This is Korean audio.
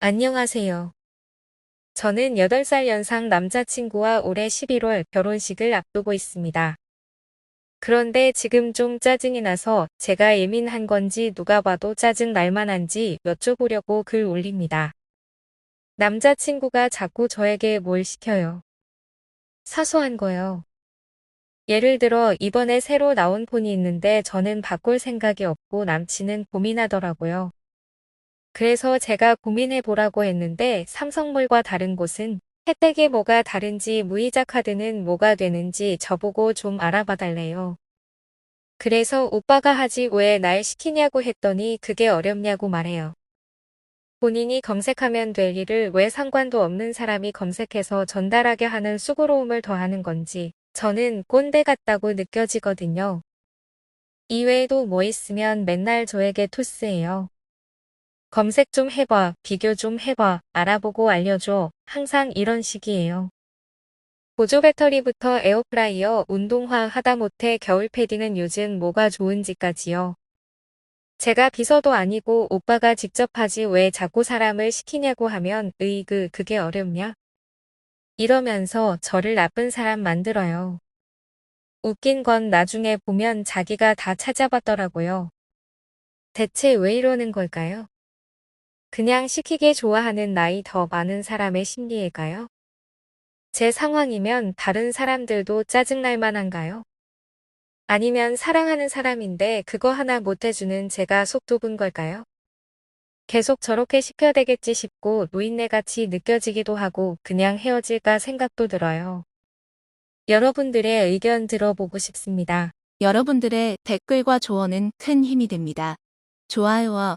안녕하세요. 저는 8살 연상 남자친구와 올해 11월 결혼식을 앞두고 있습니다. 그런데 지금 좀 짜증이 나서 제가 예민한 건지 누가 봐도 짜증 날 만한지 여쭤보려고 글 올립니다. 남자친구가 자꾸 저에게 뭘 시켜요. 사소한 거요. 예를 들어 이번에 새로 나온 폰이 있는데 저는 바꿀 생각이 없고 남친은 고민하더라고요. 그래서 제가 고민해 보라고 했는데 삼성몰과 다른 곳은 혜택에 뭐가 다른지 무이자 카드는 뭐가 되는지 저보고 좀 알아봐 달래요. 그래서 오빠가 하지 왜 날 시키냐고 했더니 그게 어렵냐고 말해요. 본인이 검색하면 될 일을 왜 상관도 없는 사람이 검색해서 전달하게 하는 수고로움을 더하는 건지 저는 꼰대 같다고 느껴지거든요. 이외에도 뭐 있으면 맨날 저에게 토스해요. 검색 좀 해봐, 비교 좀 해봐, 알아보고 알려줘. 항상 이런 식이에요. 보조 배터리부터 에어프라이어, 운동화 하다못해 겨울 패딩은 요즘 뭐가 좋은지까지요. 제가 비서도 아니고 오빠가 직접 하지 왜 자꾸 사람을 시키냐고 하면 으이그 그게 어렵냐? 이러면서 저를 나쁜 사람 만들어요. 웃긴 건 나중에 보면 자기가 다 찾아봤더라고요. 대체 왜 이러는 걸까요? 그냥 시키게 좋아하는 나이 더 많은 사람의 심리일까요? 제 상황이면 다른 사람들도 짜증날 만한가요? 아니면 사랑하는 사람인데 그거 하나 못해주는 제가 속 좁은 걸까요? 계속 저렇게 시켜야 되겠지 싶고 노인네 같이 느껴지기도 하고 그냥 헤어질까 생각도 들어요. 여러분들의 의견 들어보고 싶습니다. 여러분들의 댓글과 조언은 큰 힘이 됩니다. 좋아요와